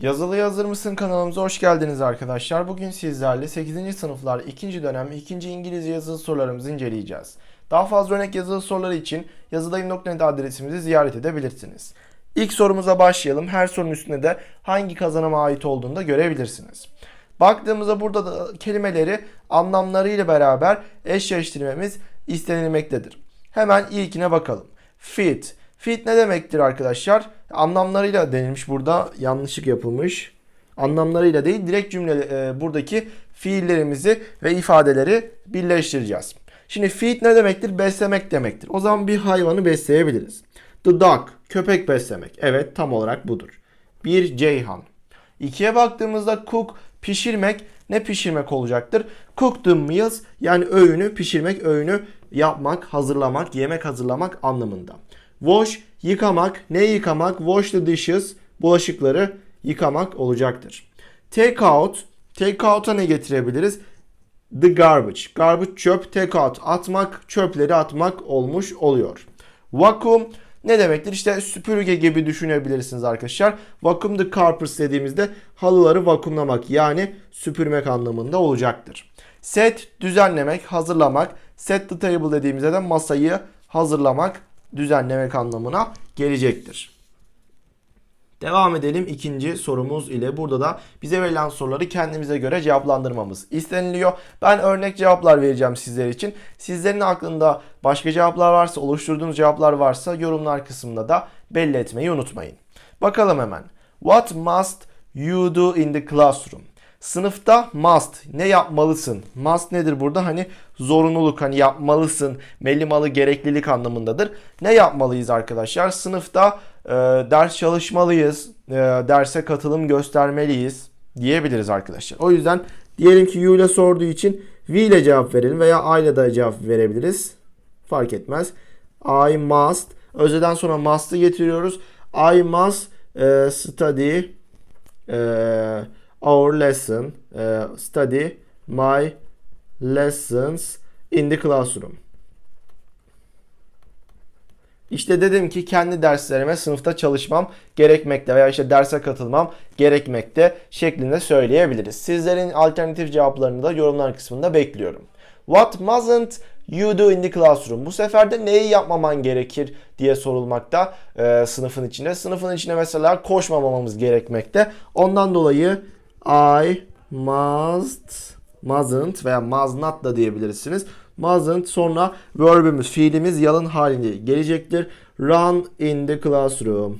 Yazılı Hazır mısın kanalımıza hoş geldiniz arkadaşlar. Bugün sizlerle 8. sınıflar 2. dönem 2. İngilizce yazılı sorularımızı inceleyeceğiz. Daha fazla örnek yazılı soruları için yazıdayım.net adresimizi ziyaret edebilirsiniz. İlk sorumuza başlayalım. Her sorunun üstünde de hangi kazanıma ait olduğunu da görebilirsiniz. Baktığımızda burada da kelimeleri anlamlarıyla beraber eşleştirmemiz istenilmektedir. Hemen ilkine bakalım. Fit. Fit ne demektir arkadaşlar? Anlamlarıyla denilmiş burada yanlışlık yapılmış. Anlamlarıyla değil direkt cümle e, buradaki fiillerimizi ve ifadeleri birleştireceğiz. Şimdi feed ne demektir? Beslemek demektir. O zaman bir hayvanı besleyebiliriz. The dog, köpek beslemek. Evet tam olarak budur. Bir ceyhan. İkiye baktığımızda cook, pişirmek. Ne pişirmek olacaktır? Cook the meals yani öğünü pişirmek, öğünü yapmak, hazırlamak, yemek hazırlamak anlamında. Wash, yıkamak. Ne yıkamak? Wash the dishes, bulaşıkları yıkamak olacaktır. Take out, take out'a ne getirebiliriz? The garbage. Garbage çöp, take out atmak, çöpleri atmak olmuş oluyor. Vacuum ne demektir? İşte süpürge gibi düşünebilirsiniz arkadaşlar. Vacuum the carpets dediğimizde halıları vakumlamak yani süpürmek anlamında olacaktır. Set düzenlemek, hazırlamak. Set the table dediğimizde de masayı hazırlamak, düzenlemek anlamına gelecektir. Devam edelim ikinci sorumuz ile. Burada da bize verilen soruları kendimize göre cevaplandırmamız isteniliyor. Ben örnek cevaplar vereceğim sizler için. Sizlerin aklında başka cevaplar varsa, oluşturduğunuz cevaplar varsa yorumlar kısmında da belli etmeyi unutmayın. Bakalım hemen. What must you do in the classroom? Sınıfta must ne yapmalısın? Must nedir burada? Hani zorunluluk hani yapmalısın, melimalı gereklilik anlamındadır. Ne yapmalıyız arkadaşlar? Sınıfta e, ders çalışmalıyız, e, derse katılım göstermeliyiz diyebiliriz arkadaşlar. O yüzden diyelim ki you ile sorduğu için we ile cevap verelim veya I ile de cevap verebiliriz. Fark etmez. I must. Özelden sonra must'ı getiriyoruz. I must e, study e, our lesson, e, study my lessons in the classroom. İşte dedim ki kendi derslerime sınıfta çalışmam gerekmekte veya işte derse katılmam gerekmekte şeklinde söyleyebiliriz. Sizlerin alternatif cevaplarını da yorumlar kısmında bekliyorum. What mustn't you do in the classroom? Bu sefer de neyi yapmaman gerekir diye sorulmakta e, sınıfın içinde. Sınıfın içinde mesela koşmamamamız gerekmekte. Ondan dolayı I must mustn't veya must not da diyebilirsiniz. Mustn't sonra verbimiz, fiilimiz yalın halinde gelecektir. Run in the classroom.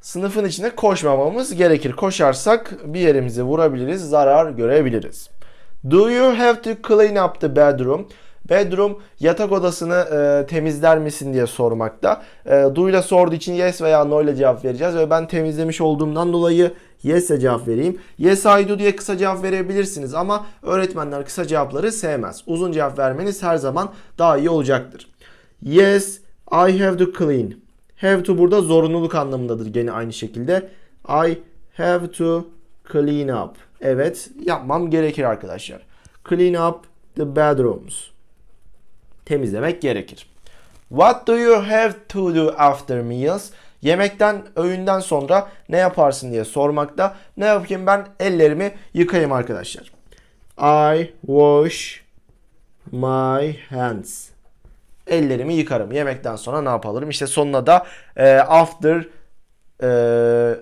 Sınıfın içinde koşmamamız gerekir. Koşarsak bir yerimizi vurabiliriz, zarar görebiliriz. Do you have to clean up the bedroom? Bedroom yatak odasını e, temizler misin diye sormakta. E, ile sorduğu için yes veya no ile cevap vereceğiz ve ben temizlemiş olduğumdan dolayı yes'e cevap vereyim. Yes I do diye kısa cevap verebilirsiniz ama öğretmenler kısa cevapları sevmez. Uzun cevap vermeniz her zaman daha iyi olacaktır. Yes I have to clean. Have to burada zorunluluk anlamındadır gene aynı şekilde. I have to clean up. Evet yapmam gerekir arkadaşlar. Clean up the bedrooms. Temizlemek gerekir. What do you have to do after meals? Yemekten, öğünden sonra ne yaparsın diye sormakta. Ne yapayım ben? Ellerimi yıkayayım arkadaşlar. I wash my hands. Ellerimi yıkarım. Yemekten sonra ne yapalım? İşte sonuna da e, after e,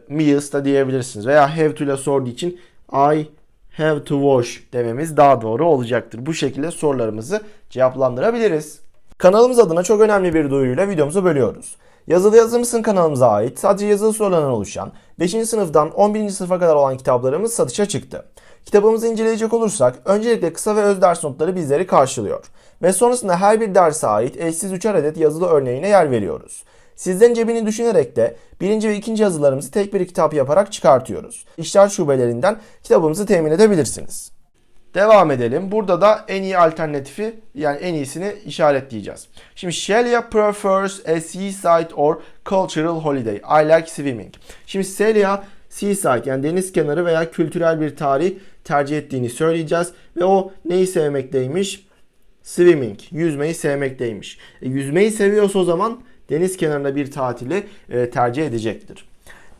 meals da diyebilirsiniz. Veya have to ile sorduğu için I have to wash dememiz daha doğru olacaktır. Bu şekilde sorularımızı cevaplandırabiliriz. Kanalımız adına çok önemli bir duyuruyla videomuzu bölüyoruz. Yazılı Yazır mısın kanalımıza ait sadece yazılı sorulardan oluşan 5. sınıftan 11. sınıfa kadar olan kitaplarımız satışa çıktı. Kitabımızı inceleyecek olursak öncelikle kısa ve öz ders notları bizleri karşılıyor. Ve sonrasında her bir derse ait eşsiz 3'er adet yazılı örneğine yer veriyoruz. Sizlerin cebini düşünerek de birinci ve ikinci yazılarımızı tek bir kitap yaparak çıkartıyoruz. İşler şubelerinden kitabımızı temin edebilirsiniz. Devam edelim. Burada da en iyi alternatifi yani en iyisini işaretleyeceğiz. Şimdi Shelia prefers a seaside or cultural holiday. I like swimming. Şimdi Celia seaside yani deniz kenarı veya kültürel bir tarih tercih ettiğini söyleyeceğiz. Ve o neyi sevmekteymiş? Swimming. Yüzmeyi sevmekteymiş. E, yüzmeyi seviyorsa o zaman deniz kenarında bir tatili e, tercih edecektir.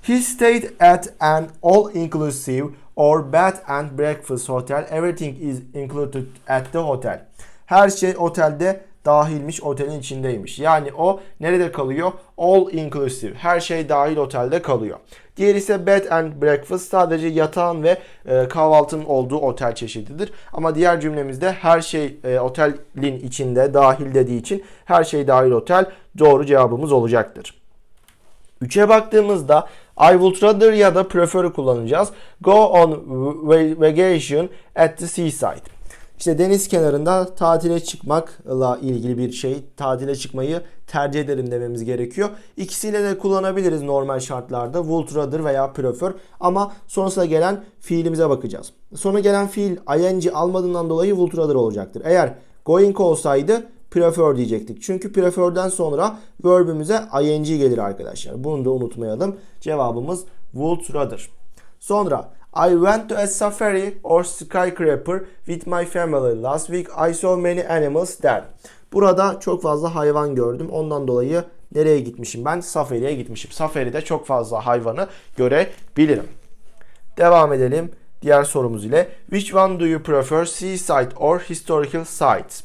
He stayed at an all-inclusive or bed and breakfast hotel. Everything is included at the hotel. Her şey otelde dahilmiş, otelin içindeymiş. Yani o nerede kalıyor? All inclusive. Her şey dahil otelde kalıyor. Diğeri ise bed and breakfast sadece yatağın ve e, kahvaltının olduğu otel çeşididir. Ama diğer cümlemizde her şey e, otelin içinde dahil dediği için her şey dahil otel doğru cevabımız olacaktır. 3'e baktığımızda I would rather ya da prefer'ı kullanacağız. Go on vacation at the seaside. İşte deniz kenarında tatile çıkmakla ilgili bir şey. Tatile çıkmayı tercih ederim dememiz gerekiyor. İkisiyle de kullanabiliriz normal şartlarda. Would veya prefer. Ama sonrasında gelen fiilimize bakacağız. Sonra gelen fiil ing almadığından dolayı would olacaktır. Eğer going olsaydı prefer diyecektik. Çünkü prefer'den sonra verb'ümüze ing gelir arkadaşlar. Bunu da unutmayalım. Cevabımız would. Sonra I went to a safari or skyscraper with my family last week. I saw many animals there. Burada çok fazla hayvan gördüm. Ondan dolayı nereye gitmişim? Ben safari'ye gitmişim. Safari'de çok fazla hayvanı görebilirim. Devam edelim diğer sorumuz ile. Which one do you prefer? Seaside or historical sites?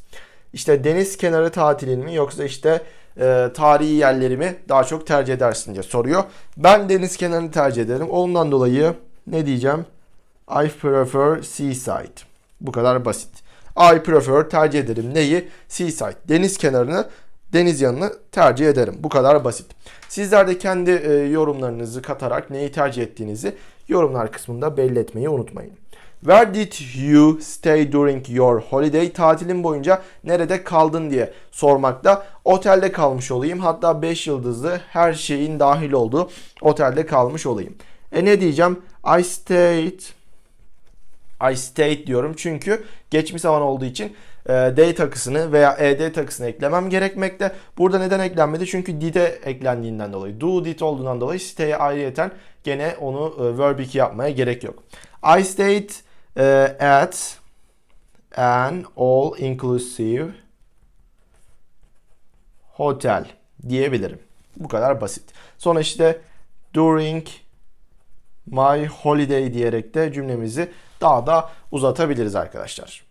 İşte deniz kenarı tatilini mi yoksa işte e, tarihi yerleri mi daha çok tercih edersin diye soruyor. Ben deniz kenarını tercih ederim. Ondan dolayı ne diyeceğim? I prefer seaside. Bu kadar basit. I prefer tercih ederim. Neyi? Seaside. Deniz kenarını, deniz yanını tercih ederim. Bu kadar basit. Sizler de kendi e, yorumlarınızı katarak neyi tercih ettiğinizi yorumlar kısmında belli etmeyi unutmayın. Where did you stay during your holiday? Tatilin boyunca nerede kaldın diye sormakta. Otelde kalmış olayım. Hatta 5 yıldızlı her şeyin dahil olduğu otelde kalmış olayım. E ne diyeceğim? I stayed I stayed diyorum çünkü geçmiş zaman olduğu için e, day takısını veya ed takısını eklemem gerekmekte. Burada neden eklenmedi? Çünkü did'e eklendiğinden dolayı. Do did olduğundan dolayı stay'e ayrıyeten gene onu e, verb 2 yapmaya gerek yok. I stayed e, at an all inclusive hotel diyebilirim. Bu kadar basit. Sonra işte during my holiday diyerek de cümlemizi daha da uzatabiliriz arkadaşlar.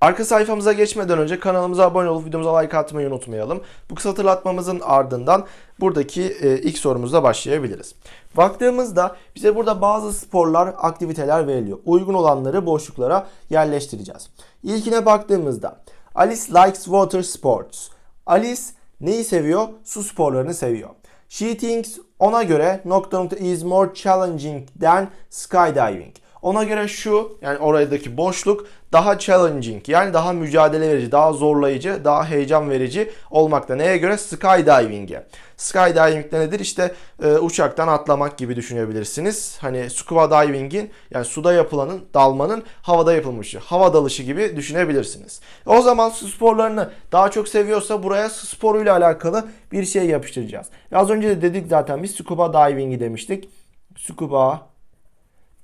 Arka sayfamıza geçmeden önce kanalımıza abone olup videomuza like atmayı unutmayalım. Bu kısa hatırlatmamızın ardından buradaki e, ilk sorumuzla başlayabiliriz. Baktığımızda bize burada bazı sporlar, aktiviteler veriliyor. Uygun olanları boşluklara yerleştireceğiz. İlkine baktığımızda Alice likes water sports. Alice neyi seviyor? Su sporlarını seviyor. She thinks ona göre nokta nokta is more challenging than skydiving. Ona göre şu yani oradaki boşluk daha challenging yani daha mücadele verici, daha zorlayıcı, daha heyecan verici olmakta. Neye göre? Skydiving'e. Skydiving de nedir? İşte e, uçaktan atlamak gibi düşünebilirsiniz. Hani scuba diving'in yani suda yapılanın, dalmanın havada yapılmışı. Hava dalışı gibi düşünebilirsiniz. O zaman su sporlarını daha çok seviyorsa buraya su sporuyla alakalı bir şey yapıştıracağız. Az önce de dedik zaten biz scuba diving'i demiştik. Scuba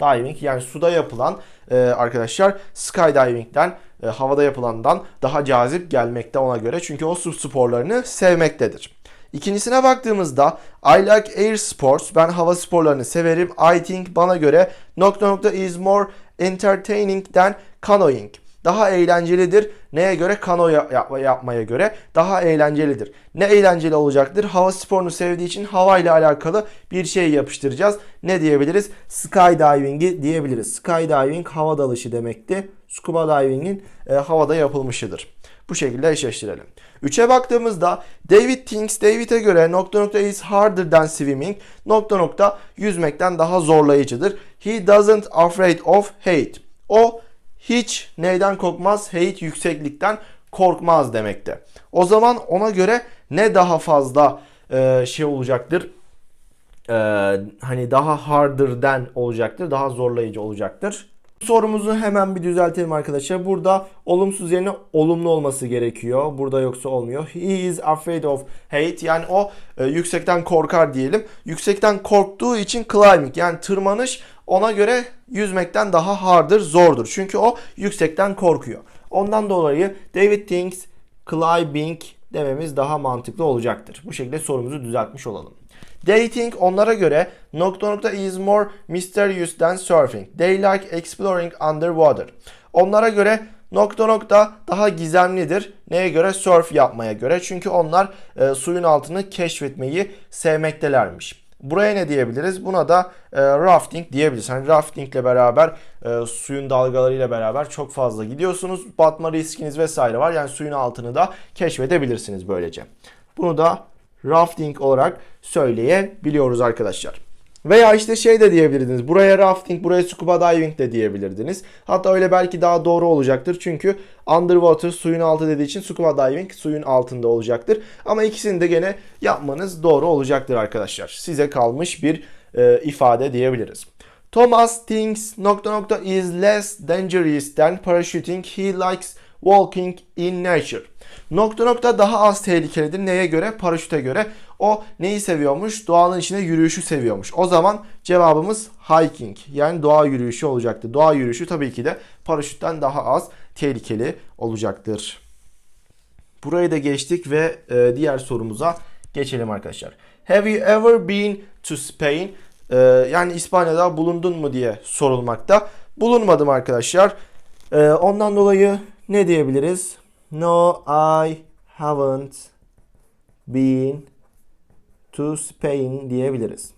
diving yani suda yapılan e, arkadaşlar skydiving'den e, havada yapılandan daha cazip gelmekte ona göre. Çünkü o su sporlarını sevmektedir. İkincisine baktığımızda I like air sports. Ben hava sporlarını severim. I think bana göre nokta nokta is more entertaining than canoeing daha eğlencelidir. Neye göre? Kano yap yapmaya göre daha eğlencelidir. Ne eğlenceli olacaktır? Hava sporunu sevdiği için hava ile alakalı bir şey yapıştıracağız. Ne diyebiliriz? Skydiving'i diyebiliriz. Skydiving hava dalışı demekti. Scuba diving'in e, havada yapılmışıdır. Bu şekilde eşleştirelim. 3'e baktığımızda David thinks David'e göre nokta nokta is harder than swimming nokta nokta yüzmekten daha zorlayıcıdır. He doesn't afraid of hate. O hiç neyden korkmaz? Hate yükseklikten korkmaz demekte. O zaman ona göre ne daha fazla e, şey olacaktır? E, hani daha harder'den olacaktır. Daha zorlayıcı olacaktır. Sorumuzu hemen bir düzeltelim arkadaşlar. Burada olumsuz yerine olumlu olması gerekiyor. Burada yoksa olmuyor. He is afraid of hate. Yani o e, yüksekten korkar diyelim. Yüksekten korktuğu için climbing yani tırmanış ona göre yüzmekten daha hardır, zordur. Çünkü o yüksekten korkuyor. Ondan dolayı David thinks climbing dememiz daha mantıklı olacaktır. Bu şekilde sorumuzu düzeltmiş olalım. Think onlara göre nokta nokta is more mysterious than surfing. They like exploring underwater. Onlara göre nokta nokta daha gizemlidir. Neye göre? Surf yapmaya göre. Çünkü onlar e, suyun altını keşfetmeyi sevmektelermiş. Buraya ne diyebiliriz? Buna da e, rafting diyebiliriz. Hani rafting ile beraber e, suyun dalgalarıyla beraber çok fazla gidiyorsunuz. Batma riskiniz vesaire var. Yani suyun altını da keşfedebilirsiniz böylece. Bunu da rafting olarak söyleyebiliyoruz arkadaşlar. Veya işte şey de diyebilirdiniz. Buraya rafting, buraya scuba diving de diyebilirdiniz. Hatta öyle belki daha doğru olacaktır. Çünkü underwater suyun altı dediği için scuba diving suyun altında olacaktır. Ama ikisini de gene yapmanız doğru olacaktır arkadaşlar. Size kalmış bir e, ifade diyebiliriz. Thomas thinks nokta nokta is less dangerous than parachuting. He likes walking in nature. Nokta nokta daha az tehlikelidir. Neye göre? Paraşüte göre. O neyi seviyormuş? Doğanın içinde yürüyüşü seviyormuş. O zaman cevabımız hiking. Yani doğa yürüyüşü olacaktı. Doğa yürüyüşü tabii ki de paraşütten daha az tehlikeli olacaktır. Burayı da geçtik ve e, diğer sorumuza geçelim arkadaşlar. Have you ever been to Spain? E, yani İspanya'da bulundun mu diye sorulmakta. Bulunmadım arkadaşlar. E, ondan dolayı ne diyebiliriz? No, I haven't been to Spain diyebiliriz.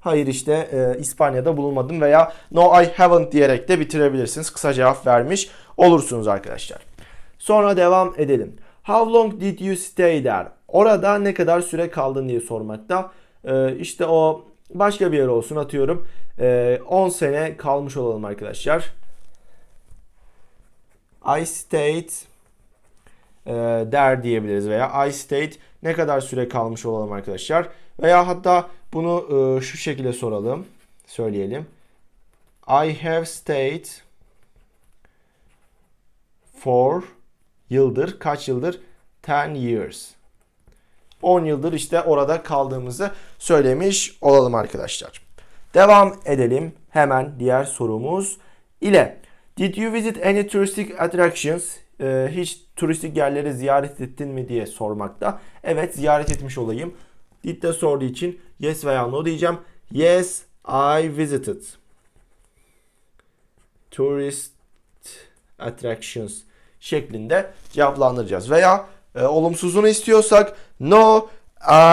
Hayır işte e, İspanya'da bulunmadım veya no I haven't diyerek de bitirebilirsiniz. Kısa cevap vermiş olursunuz arkadaşlar. Sonra devam edelim. How long did you stay there? Orada ne kadar süre kaldın diye sormakta. E, işte o başka bir yer olsun atıyorum. E, 10 sene kalmış olalım arkadaşlar. I stayed e, there diyebiliriz veya I stayed ne kadar süre kalmış olalım arkadaşlar. Veya hatta bunu e, şu şekilde soralım. Söyleyelim. I have stayed for yıldır. Kaç yıldır? 10 years. 10 yıldır işte orada kaldığımızı söylemiş olalım arkadaşlar. Devam edelim hemen diğer sorumuz ile. Did you visit any touristic attractions? Ee, hiç turistik yerleri ziyaret ettin mi diye sormakta. Evet ziyaret etmiş olayım. Did de sorduğu için yes veya no diyeceğim. Yes I visited. Tourist attractions şeklinde cevaplandıracağız. Veya e, olumsuzunu istiyorsak no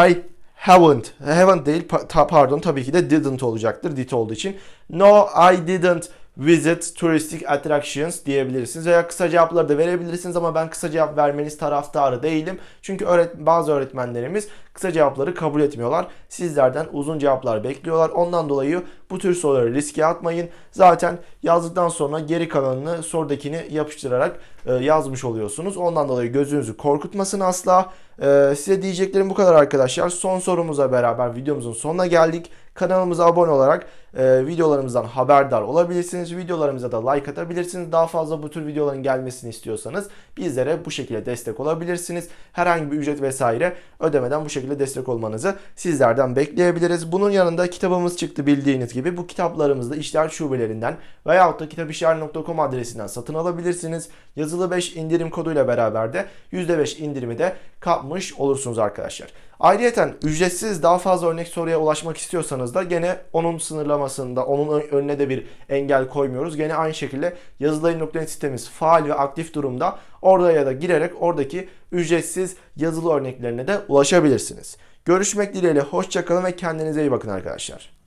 I haven't. Haven't değil pa- pardon tabii ki de didn't olacaktır did olduğu için. No I didn't visit touristic attractions diyebilirsiniz veya kısa cevapları da verebilirsiniz ama ben kısa cevap vermeniz taraftarı değilim. Çünkü öğret bazı öğretmenlerimiz kısa cevapları kabul etmiyorlar. Sizlerden uzun cevaplar bekliyorlar. Ondan dolayı bu tür soruları riske atmayın. Zaten yazdıktan sonra geri kalanını sorudakini yapıştırarak e, yazmış oluyorsunuz. Ondan dolayı gözünüzü korkutmasın asla. E, size diyeceklerim bu kadar arkadaşlar. Son sorumuza beraber videomuzun sonuna geldik. Kanalımıza abone olarak e, videolarımızdan haberdar olabilirsiniz. Videolarımıza da like atabilirsiniz. Daha fazla bu tür videoların gelmesini istiyorsanız bizlere bu şekilde destek olabilirsiniz. Herhangi bir ücret vesaire ödemeden bu şekilde destek olmanızı sizlerden bekleyebiliriz. Bunun yanında kitabımız çıktı bildiğiniz gibi. Bu kitaplarımızı da işler şubelerinden veyahut da kitapişler.com adresinden satın alabilirsiniz. Yazılı 5 indirim koduyla beraber de %5 indirimi de kapmış olursunuz arkadaşlar. Ayrıca ücretsiz daha fazla örnek soruya ulaşmak istiyorsanız da gene onun sınırlamasında, onun önüne de bir engel koymuyoruz. Gene aynı şekilde yazılayım.net sitemiz faal ve aktif durumda. Orada ya da girerek oradaki ücretsiz yazılı örneklerine de ulaşabilirsiniz. Görüşmek dileğiyle hoşçakalın ve kendinize iyi bakın arkadaşlar.